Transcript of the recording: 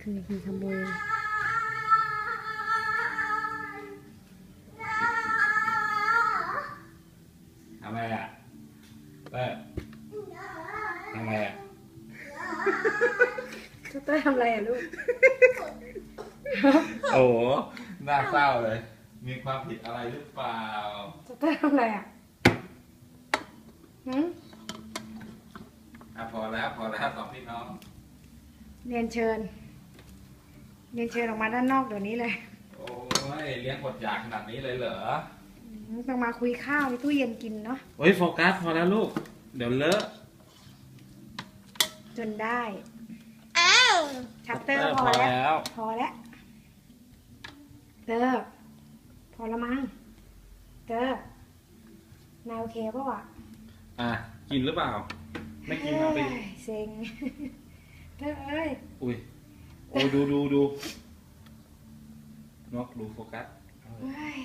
นี่คือขโมยทำไมอะเต้ยทำไมอะเจ้าเต้ยทำอะไรอะลูก โอ้โหน่าเศร้าเลย มีความผิดอะไรหรือเปล่าเจ้าเต้ยทำอะไรอะหืมอะพอแล้วพอแล้วสองพี่น้อง เรียนเชิญเรี ยนเชิญออกมาด้านนอกเดี๋ยวนี้เลยโอ้ยเลี้ยงอดอยากขนาดนี้เลยเหรออืมต้องมาคุยข้าวในตู้เย็นกินเนาะโอ้ยโฟกัสพอแล้วลูก เดี๋ยวเลอะ จนได้อ้าวชัตเตอร์พอแล้ว พอแล้วเตอร์พอละมั้งเตอร์นายโอเคปะวะอะ กินหรือเปล่า ไม่กินเอาไป เฮ้ยเซ็งเตอร์เอ้ย อุ้ย โอ้ดูดูดูนกดูโฟกัส เฮ้ย